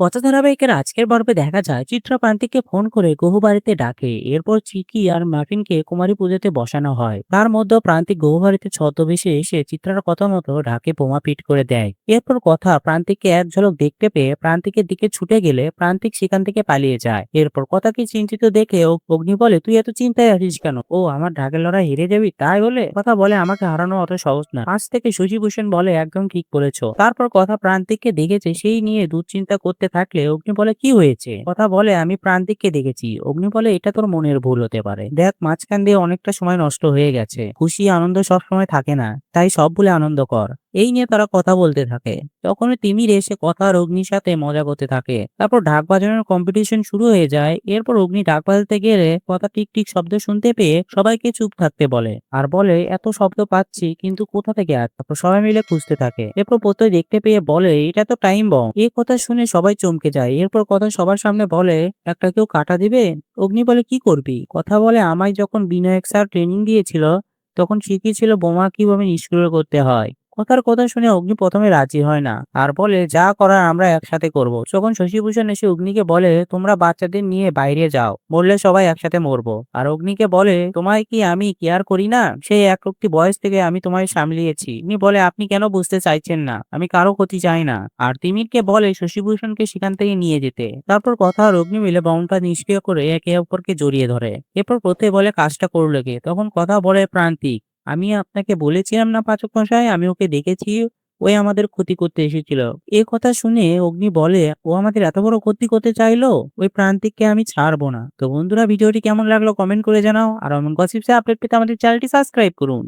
কথা ধারাবাহিকের আজকের পর্বে দেখা যায় চিত্রা প্রান্তিককে ফোন করে গহু বাড়িতে ডাকে। এরপর চিকি আর মার্টিনকে কুমারী পুজোতে বসানো হয়। তার মধ্যে প্রান্তিক গহু বাড়িতে ছদ্মবেশে এসে চিত্রার কথা মতো ঢাকে বোমা পিট করে দেয়। এরপর কথা প্রান্তিককে এক ঝলক দেখতে পেয়ে প্রান্তিকের দিকে ছুটে গেলে প্রান্তিক সেখান থেকে পালিয়ে যায়। এরপর কথাকে চিন্তিত দেখে ও- অগ্নি বলে, তুই এত চিন্তায় আছিস কেন? ও আমার ঢাকের লড়াই হেরে যাবি, তাই বলে কথা বলে, আমাকে হারানো অত সহজ না। পাশ থেকে শশীভূষণ বলে, একদম ঠিক বলেছ। তারপর কথা প্রান্তিককে দেখেছে, সেই নিয়ে দুশ্চিন্তা করতে থাকলে অগ্নি বলে, কি হয়েছে? কথা বলে, আমি প্রান্তিককে দেখেছি। অগ্নি বলে, এটা তোর মনের ভুল হতে পারে। দেখ, মাঝখান দিয়ে অনেকটা সময় নষ্ট হয়ে গেছে। খুশি, আনন্দ সব সময় থাকে না। তাই সব বলে আনন্দ কর। এই নিয়ে তারা কথা বলতে থাকে। তখন তিমির এসে কথা আর অগ্নির সাথে মজা করতে থাকে, তারপর ঢাক বাজানোর কম্পিটিশন শুরু হয়ে যায়। এরপর অগ্নি ঢাক বাজাতে গেলে কথা টিক টিক শব্দ শুনতে পেয়ে সবাইকে চুপ থাকতে বলে আর বলে, এত শব্দ পাচ্ছি, কিন্তু কোথা থেকে আর তারপর সবাই মিলে খুঁজতে থাকে। এরপর প্রত্যয় দেখতে পেয়ে বলে, এটা তো টাইম বম এই কথা শুনে সবাই চমকে যায়। এরপর কথা সবার সামনে বলে, একটা কেউ কাটা দিবে? অগ্নি বলে, কি করবি? কথা বলে, আমায় যখন বিনায়ক স্যার ট্রেনিং দিয়েছিল, তখন শিখিয়েছিল বোমা কীভাবে নিষ্ক্রিয় করতে হয়? কথার কথা শুনে অগ্নি প্রথমে রাজি হয় না। আর বলে, যা করার আমরা একসাথে করব। তখন শশীভূষণ এসে অগ্নিকে বলে, তোমরা বাচ্চাদের নিয়ে বাইরে যাও। বললে, সবাই একসাথে মরবো। আর অগ্নিকে বলে, তোমায় কি আমি কেয়ার করি না? সেই এক একটি বয়স থেকে আমি তোমায় সামলিয়েছি। উনি বলে, আপনি কেন বুঝতে চাইছেন না? আমি কারও ক্ষতি চাই না। আর তিমিরকে বলে, শশীভূষণকে সেখান থেকে নিয়ে যেতে। তারপর কথা আর অগ্নি মিলে বমটা নিষ্ক্রিয় করে একে অপরকে জড়িয়ে ধরে। এরপর প্রত্যেক বলে, কাজটা করল তখন কথা বলে প্রান্তিক। আমি আপনাকে বলেছিলাম না পাচক মশাই আমি ওকে দেখেছি, ওই আমাদের ক্ষতি করতে এসেছিল। এ কথা শুনে অগ্নি বলে, ও আমাদের এত বড় ক্ষতি করতে চাইলো, ওই প্রান্তিককে আমি ছাড়বো না। তো বন্ধুরা, ভিডিওটি কেমন লাগল কমেন্ট করে জানাও, আর অমন গসিপসে আপডেট পেতে আমাদের চ্যানেলটি সাবস্ক্রাইব করুন।